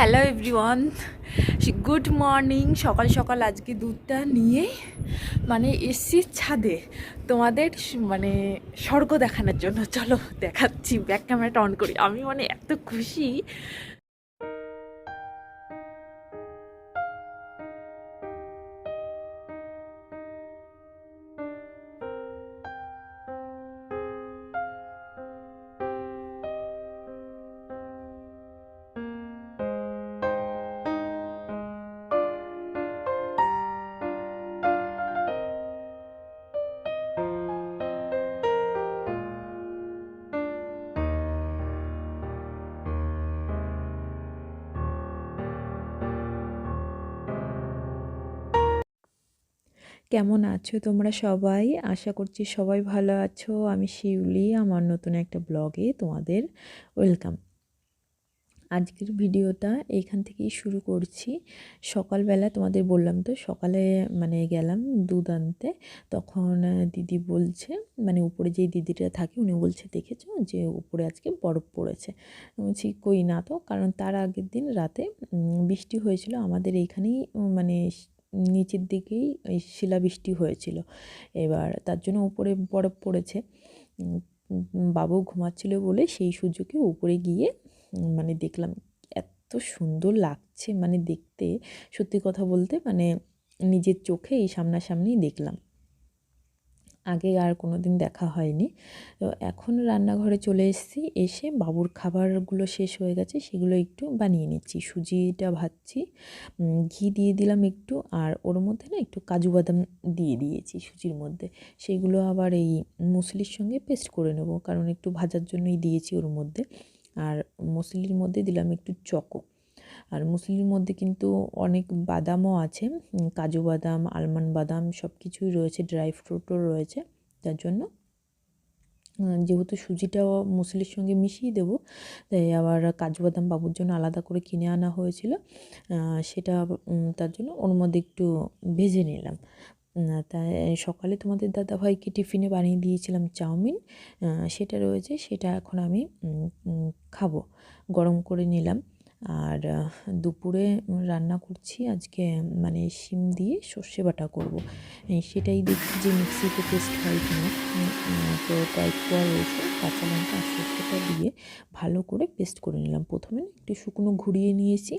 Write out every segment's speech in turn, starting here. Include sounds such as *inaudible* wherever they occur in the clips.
Hello everyone good morning সকাল সকাল আজকে দুধটা নিয়ে মানে এসছি ছাদে তোমাদের মানে স্বর্গ দেখানোর জন্য। চলো দেখাচ্ছি ব্যাক ক্যামেরাটা অন করি। আমি মানে এত খুশি কেমন আছো তোমরা সবাই? আশা করছি সবাই ভালো আছো। আমি শিউলি, আমার নতুন একটা ব্লগে তোমাদের ওয়েলকাম। আজকের ভিডিওটা এইখান থেকেই শুরু করছি। সকালবেলা তোমাদের বললাম তো, সকালে মানে গেলাম দুধ আনতে। তখন দিদি বলছে মানে উপরে যেই দিদিটা থাকে, উনি বলছে, দেখেছ যে উপরে আজকে বরফ পড়েছে? বলছি, কই না তো, কারণ তার আগের দিন রাতে বৃষ্টি হয়েছিল। আমাদের এইখানেই মানে নিচের দিকেই এই শিলাবৃষ্টি হয়েছিল। এবার তার জন্য উপরে বরফ পড়েছে। বাবু ঘুমাচ্ছিল বলে সেই সূর্যকে উপরে গিয়ে মানে দেখলাম এত সুন্দর লাগছে। মানে দেখতে, সত্যি কথা বলতে মানে নিজের চোখে এই সামনাসামনি দেখলাম। আগে আর কোনো দিন দেখা হয়নি। তো এখন রান্নাঘরে চলে এসেছি, এসে বাবুর খাবারগুলো শেষ হয়ে গেছে, সেগুলো একটু বানিয়ে নিচ্ছি। সুজিটা ভাজছি ঘি দিয়ে দিলাম একটু, আর ওর মধ্যে না একটু কাজু বাদাম দিয়ে দিয়েছি সুজির মধ্যে। সেগুলো আবার এই মুসলির সঙ্গে পেস্ট করে নেব, কারণ একটু ভাজার জন্যই দিয়েছি ওর মধ্যে। আর মুসলির মধ্যে দিলাম একটু চকো। আর মুসলির মধ্যে কিন্তু অনেক বাদামও আছে কাজু বাদাম, আলমন্ড বাদাম সব কিছুই রয়েছে, ড্রাই ফ্রুটও রয়েছে, তার জন্য। যেহেতু সুজিটাও মুসলির সঙ্গে মিশিয়ে দেবো, তাই আবার কাজু বাদাম বাবুর জন্য আলাদা করে কিনে আনা হয়েছিল সেটা তার জন্য ওর মধ্যে একটু ভেজে নিলাম। তাই সকালে তোমাদের দাদাভাইকে টিফিনে বানিয়ে দিয়েছিলাম চাউমিন সেটা রয়েছে, সেটা এখন আমি খাব, গরম করে নিলাম। আর দুপুরে রান্না করছি আজকে মানে শিম দিয়ে সর্ষে বাটা করব। সেটাই দেখছি যে মিক্সিতে পেস্ট হয় কিনা। তো কয়েকটা রসুন, কাঁচা লঙ্কা সর্ষেটা দিয়ে ভালো করে পেস্ট করে নিলাম। প্রথমে একটু শুকনো ঘুরিয়ে নিয়েছি।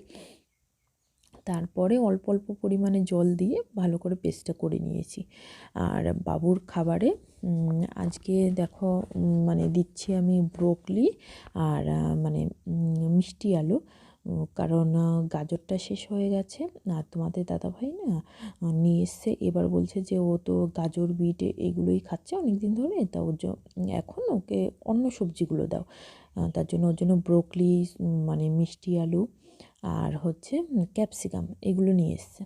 তারপরে অল্প অল্প পরিমাণে জল দিয়ে ভালো করে পেস্টটা করে নিয়েছি। আর বাবুর খাবারে আজকে দেখো মানে দিচ্ছি আমি ব্রোকলি আর মানে মিষ্টি আলু। কারণ গাজরটা শেষ হয়ে গেছে। আর তোমাদের দাদাভাই না নিয়ে এসছে। এবার বলছে যে, ও তো গাজর, বিট এগুলোই খাচ্ছে অনেক দিন ধরে। তা ওর এখন ওকে অন্য সবজিগুলো দাও। তার জন্য ওর জন্য ব্রোকলি মানে মিষ্টি আলু আর হচ্ছে ক্যাপসিকাম এগুলো নিয়ে এসছে।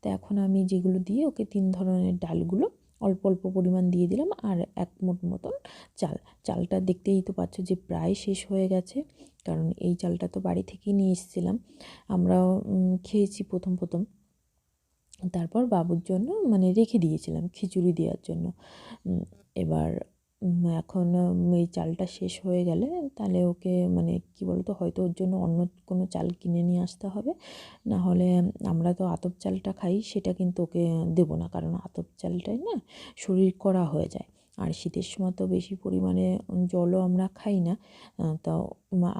তা এখন আমি যেগুলো দিয়ে ওকে তিন ধরনের ডালগুলো অল্প অল্প পরিমাণ দিয়ে দিলাম আর এক মুঠ মতন চাল। চালটা দেখতেই তো পাচ্ছ যে প্রায় শেষ হয়ে গেছে, কারণ এই চালটা তো বাড়ি থেকেই নিয়ে এসেছিলাম। আমরা খেয়েছি প্রথম প্রথম। তারপর বাবুর জন্য মানে রেখে দিয়েছিলাম খিচুড়ি দেওয়ার জন্য। এবার এখন এই চালটা শেষ হয়ে গেলে তাহলে ওকে মানে কি বলতো, হয়তো ওর জন্য অন্য কোনো চাল কিনে নিয়ে আসতে হবে। না হলে আমরা তো আতপ চালটা খাই, সেটা কিন্তু ওকে দেবো না। কারণ আতপ চালটাই না শরীর করা হয়ে যায়। আর শীতের সময় তো বেশি পরিমাণে জলও আমরা খাই না। তা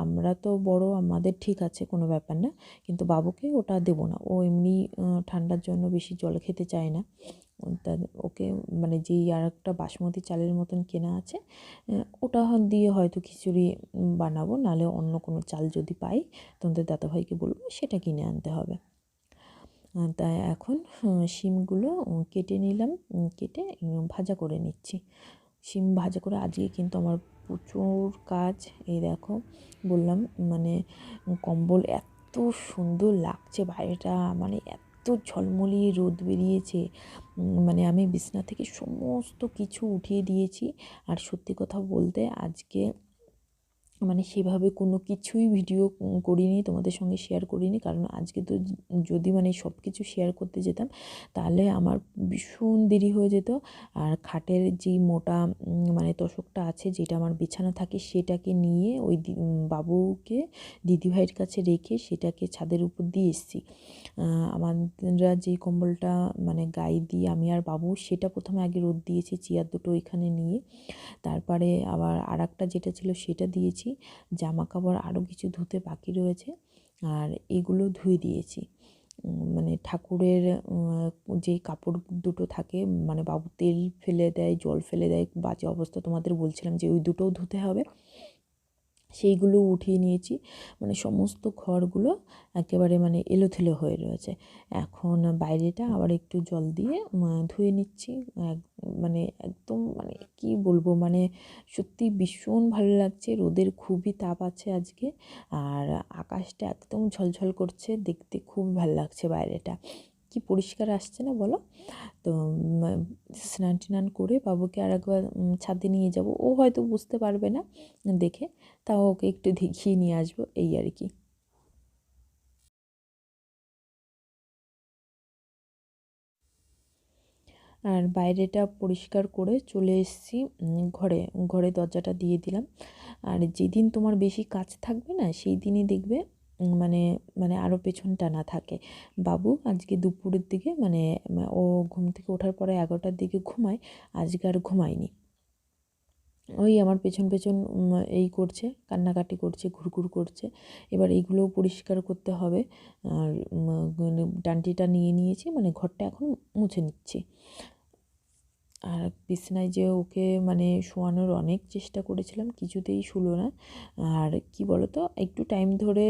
আমরা তো বড়, আমাদের ঠিক আছে, কোনো ব্যাপার না। কিন্তু বাবুকে ওটা দেবো না। ও এমনি ঠান্ডার জন্য বেশি জল খেতে চায় না। ওকে মানে যেই আর একটা বাসমতি চালের মতন কেনা আছে ওটা দিয়ে হয়তো খিচুড়ি বানাবো নাহলে অন্য কোনো চাল যদি পাই, তোমাদের দাদাভাইকে বলব সেটা কিনে আনতে হবে। তাই এখন শিমগুলো কেটে নিলাম কেটে ভাজা করে নিচ্ছি। শিম ভাজা করে আজকে কিন্তু আমার প্রচুর কাজ। এই দেখো, বললাম মানে কম্বল এত সুন্দর লাগছে বাইরেটা মানে এত ঝলমলিয়ে রোদ বেরিয়েছে। মানে আমি বিছনা থেকে সমস্ত কিছু উঠিয়ে দিয়েছি। আর সত্যি কথা বলতে আজকে মানে সেভাবে কোনো কিছুই ভিডিও করিনি, তোমাদের সঙ্গে শেয়ার করিনি। কারণ আজকে তো যদি মানে সব কিছু শেয়ার করতে যেতাম, তাহলে আমার ভীষণ দেরি হয়ে যেত। আর খাটের যেই মোটা মানে তোষকটা আছে, যেটা আমার বিছানা থাকে, সেটাকে নিয়ে ওই বাবুকে, দিদিভাইয়ের কাছে রেখে সেটাকে ছাদের উপর দিয়ে এসেছি। আমরা যেই কম্বলটা মানে গায়ে দিয়ে আমি আর বাবু, সেটা প্রথমে আগে রোদ দিয়েছি, চেয়ার দুটো ওইখানে নিয়ে। তারপরে আবার আর যেটা ছিল, সেটা দিয়েছি। জামা কাপড় আরও কিছু ধুতে বাকি রয়েছে, আর এগুলো ধুয়ে দিয়েছি। মানে ঠাকুরের যে কাপড় দুটো থাকে মানে বাবু তেল ফেলে দেয়, জল ফেলে দেয়, বাজে অবস্থা তোমাদের বলছিলাম যে ওই দুটোও ধুতে হবে। সেইগুলো উঠিয়ে নিয়েছি। মানে সমস্ত ঘরগুলো একেবারে মানে এলোথেলো হয়ে রয়েছে। এখন বাইরেটা আবার একটু জল দিয়ে ধুয়ে নিচ্ছি। মানে একদম মানে কি বলব মানে সত্যি ভীষণ ভালো লাগছে। রোদের খুবই তাপ আছে আজকে। আর আকাশটা একদম ঝলঝল করছে, দেখতে খুব ভালো লাগছে বাইরেটা। কি পরিষ্কার আসছে না বলো? তো স্নান টান করে বাবুকে আর একবার ছাদে নিয়ে যাব। ও হয়তো বুঝতে পারবে না দেখে। তাও ওকে একটু দেখিয়ে নিয়ে আসব, এই আর কি। আর বাইরেটা পরিষ্কার করে চলে এসেছি ঘরে ঘরে দরজাটা দিয়ে দিলাম। আর যেদিন তোমার বেশি কাজ থাকবে না, সেই দিনই দেখবে মানে মানে আরও পেছন টানা থাকে। বাবু আজকে দুপুরের দিকে মানে ও ঘুম থেকে ওঠার পরে এগারোটার দিকে ঘুমায়, আজকে আর ঘুমায়নি। ওই আমার পেছন পেছন এই করছে, কান্নাকাটি করছে, ঘুরঘুর করছে। এবার এইগুলোও পরিষ্কার করতে হবে। আর মানে ডান্ডিটা নিয়ে নিয়েছি মানে ঘরটা এখন মুছে নিচ্ছি। আর বিছানায় যে ওকে মানে শোয়ানোর অনেক চেষ্টা করেছিলাম, কিছুতেই শুলো না। আর কি বলো তো একটু টাইম ধরে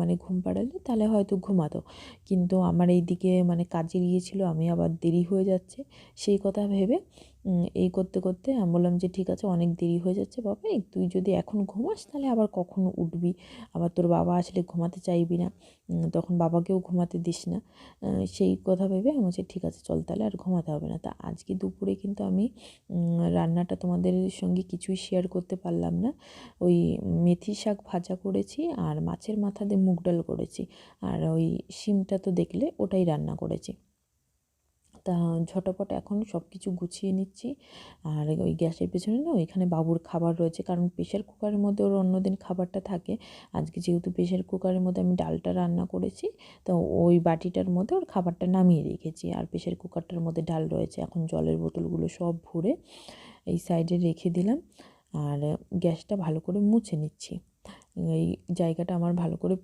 মানে ঘুম পাড়ালে তাহলে হয়তো ঘুমাতো। কিন্তু আমার এই দিকে মানে কাজে গিয়েছিল, আমি আবার দেরি হয়ে যাচ্ছে। সেই কথা ভেবে এই করতে করতে আমি বললাম যে, ঠিক আছে, অনেক দেরি হয়ে যাচ্ছে বাবা তুই যদি এখন ঘুমাস, তাহলে আবার কখন উঠবি? আবার তোর বাবা আসলে ঘুমাতে চাইবি না। তখন বাবাকেও ঘুমাতে দিস না। সেই কথা ভেবে আমি বলছি, ঠিক আছে, চল তাহলে আর ঘুমাতে হবে না। তা আজকে দুপুরে কিন্তু আমি রান্নাটা তোমাদের সঙ্গে কিছুই শেয়ার করতে পারলাম না। ওই মেথি শাক ভাজা করেছি আর মাছের মাথা দিয়ে মুগ ডাল করেছি। আর ওই শিমটা তো দেখলে, ওটাই রান্না করেছি। তা ঝটপট এখন সব কিছু গুছিয়ে নিচ্ছি। আর ওই গ্যাসের পেছনে না ওইখানে বাবুর খাবার রয়েছে। কারণ প্রেশার কুকারের মধ্যে ওর অন্যদিন খাবারটা থাকে। আজকে যেহেতু প্রেশার কুকারের মধ্যে আমি ডালটা রান্না করেছি, তো ওই বাটিটার মধ্যে ওর খাবারটা নামিয়ে রেখেছি। আর প্রেশার কুকারটার মধ্যে ডাল রয়েছে। এখন জলের বোতলগুলো সব ভরে এই সাইডে রেখে দিলাম। আর গ্যাসটা ভালো করে মুছে নিচ্ছি। এই জায়গাটা আমার ভালো করে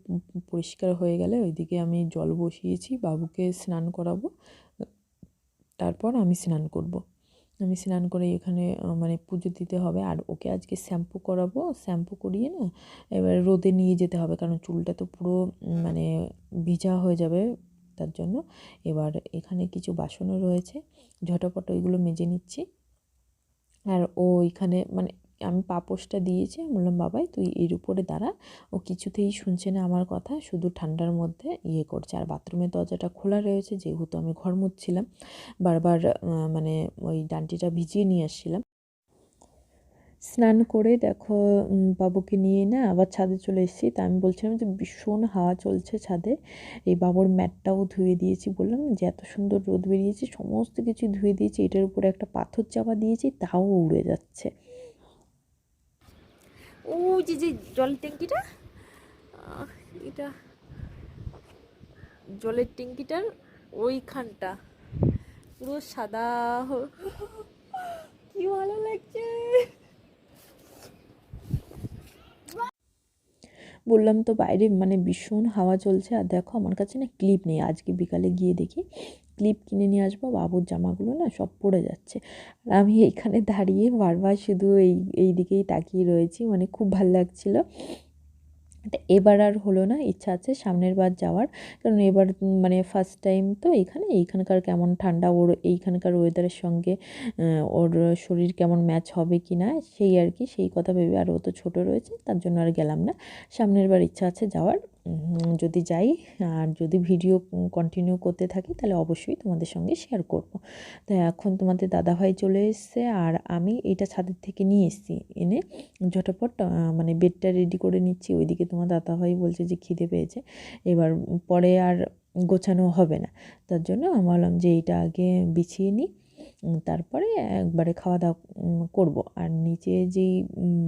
পরিষ্কার হয়ে গেলে ওইদিকে আমি জল বসিয়েছি। বাবুকে স্নান করাবো। তারপর আমি স্নান করব। আমি স্নান করে এখানে মানে পুজো দিতে হবে। আর ওকে আজকে শ্যাম্পু করাবো। শ্যাম্পু করিয়ে না, এবার রোদে নিয়ে যেতে হবে। কারণ চুলটা তো পুরো মানে ভিজা হয়ে যাবে তার জন্য। এবার এখানে কিছু বাসনও রয়েছে। ঝটপট ওইগুলো মেজে নিচ্ছি। আর ও এখানে মানে আমি পাপোশটা দিয়েছি। আমি বললাম, বাবাই, তুই এর উপরে দাঁড়া। ও কিছুতেই শুনছে না আমার কথা। শুধু ঠান্ডার মধ্যে ইয়ে করছে। আর বাথরুমের দরজাটা খোলা রয়েছে। যেহেতু আমি ঘর মুচ্ছিলাম বারবার মানে ওই ডান্ডিটা ভিজিয়ে নিয়ে আসছিলাম। স্নান করে দেখো বাবুকে নিয়ে না আবার ছাদে চলে এসেছি। তা আমি বলছিলাম যে, ভীষণ হাওয়া চলছে ছাদে। এই বাবুর ম্যাটটাও ধুয়ে দিয়েছি। বললাম, যে এত সুন্দর রোদ বেরিয়েছে, সমস্ত কিছু ধুয়ে দিয়েছি। এটার উপরে একটা পাথর চাপা দিয়েছি, তাও উড়ে যাচ্ছে। ও যে যে জলের ট্যাঙ্কিটা এটা জলের ট্যাঙ্কিটার ওইখানটা। পুরো সাদা কি ভালো লাগছে। বললাম তো বাইরে মানে ভীষণ হাওয়া চলছে। আর দেখো আমার কাছে না ক্লিপ নেই। আজকে বিকালে গিয়ে দেখি ক্লিপ কিনে নিয়ে আসব। বাবুর জামাগুলো না সব পড়ে যাচ্ছে। আর আমি এখানে দাঁড়িয়ে বারবার শুধু এই এই দিকেই তাকিয়ে রয়েছি। মানে খুব ভালো লাগছিল। এবার আর হলো না, ইচ্ছা আছে সামনের বার যাওয়ার। কারণ এবার মানে ফার্স্ট টাইম তো এখানে এইখানকার কেমন ঠান্ডা, ওর এইখানকার ওয়েদারের সঙ্গে ওর শরীর কেমন ম্যাচ হবে কি না, সেই আর কি, সেই কথা ভেবে আর ও তো ছোটো রয়েছে, তার জন্য আর গেলাম না। সামনের বার ইচ্ছা আছে যাওয়ার। যদি যাই, আর যদি ভিডিও কন্টিনিউ করতে থাকি, তাহলে অবশ্যই তোমাদের সঙ্গে শেয়ার করব। তো এখন তোমাদের দাদাভাই চলে এসছে, আর আমি এটা ছাদের থেকে নিয়ে এসেছি। এনে ঝটপট মানে বেডটা রেডি করে নিচ্ছি। ওইদিকে তোমার দাদাভাই বলছে যে খিদে পেয়েছে। এবার পরে আর গোছানো হবে না। তার জন্য আমি বললাম যে এইটা আগে বিছিয়ে নিই। তারপরে একবারে খাওয়া দাওয়া করব। আর নিচে যেই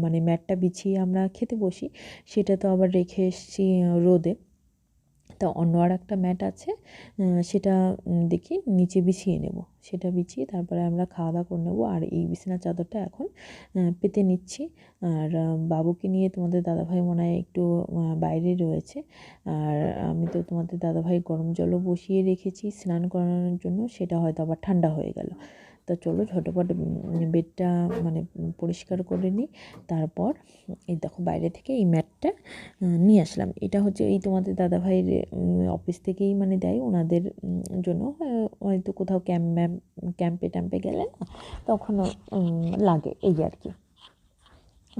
মানে ম্যাটটা বিছিয়ে আমরা খেতে বসি, সেটা তো আবার রেখে এসেছি রোদে। তা অন্য আর একটা ম্যাট আছে সেটা দেখি নিচে বিছিয়ে নেব। সেটা বিছিয়ে তারপরে আমরা খাওয়া দাওয়া করে নেব। আর এই বিছানা চাদরটা এখন পেতে নিচ্ছি। আর বাবুকে নিয়ে তোমাদের দাদাভাই মনে হয় একটু বাইরে রয়েছে। আর আমি তো তোমাদের দাদাভাই গরম জলও বসিয়ে রেখেছি স্নান করানোর জন্য। সেটা হয়তো আবার ঠান্ডা হয়ে গেল। তা চলো, ঝটপট বেডটা মানে পরিষ্কার করে নিই। তারপর এই দেখো বাইরে থেকে এই ম্যাটটা নিয়ে আসলাম। এটা হচ্ছে এই তোমাদের দাদাভাইয়ের অফিস থেকেই মানে দেয়। ওনাদের জন্য হয়তো কোথাও ক্যাম্প ক্যাম্পে ট্যাম্পে গেলে না তখন লাগে এই আর কি।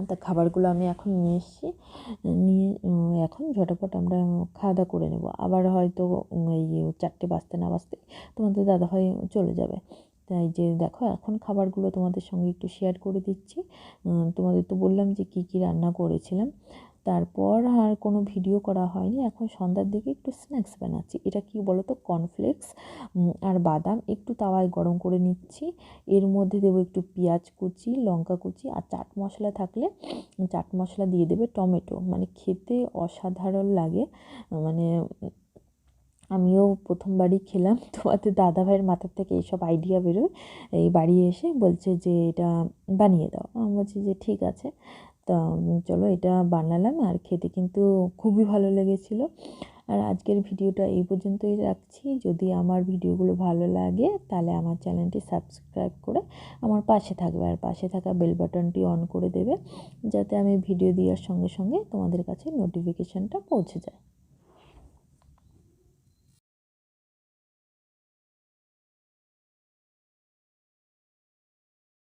তা খাবারগুলো আমি এখন নিয়ে এসেছি, নিয়ে এখন ঝটপট আমরা খাওয়া দাওয়া করে নেব। আবার হয়তো এই চারটে বাজতে না বাজতে তোমাদের দাদাভাই চলে যাবে। তাই যে দেখো, এখন খাবারগুলো তোমাদের সঙ্গে একটু শেয়ার করে দিচ্ছি। তোমাদের তো বললাম যে কী কী রান্না করেছিলাম। তারপর আর কোনো ভিডিও করা হয়নি। এখন সন্ধ্যার দিকে একটু স্ন্যাক্স বানাচ্ছি। এটা কি বলো তো কর্নফ্লেক্স আর বাদাম। একটু তাওয়ায় গরম করে নিচ্ছি। এর মধ্যে দেবো একটু পেঁয়াজ কুচি, লঙ্কা কুচি আর চাট মশলা থাকলে, চাট মশলা দিয়ে দেবে টমেটো। মানে খেতে অসাধারণ লাগে। মানে আমিও প্রথমবারই খেলাম। *laughs* তোমাদের দাদাভাইয়ের মাথার থেকে এইসব আইডিয়া বেরোয়। এই বাড়ি এসে বলছে যে, এটা বানিয়ে দাও। আমি বলছি যে, ঠিক আছে। তা চলো এটা বানালাম। আর খেতে কিন্তু খুবই ভালো লেগেছিলো। আর আজকের ভিডিওটা এই পর্যন্তই রাখছি। যদি আমার ভিডিওগুলো ভালো লাগে, তাহলে আমার চ্যানেলটি সাবস্ক্রাইব করে আমার পাশে থাকবে। আর পাশে থাকা বেল বাটনটি অন করে দেবে, যাতে আমি ভিডিও দেওয়ার সঙ্গে সঙ্গে তোমাদের কাছে নোটিফিকেশানটা পৌঁছে যায়।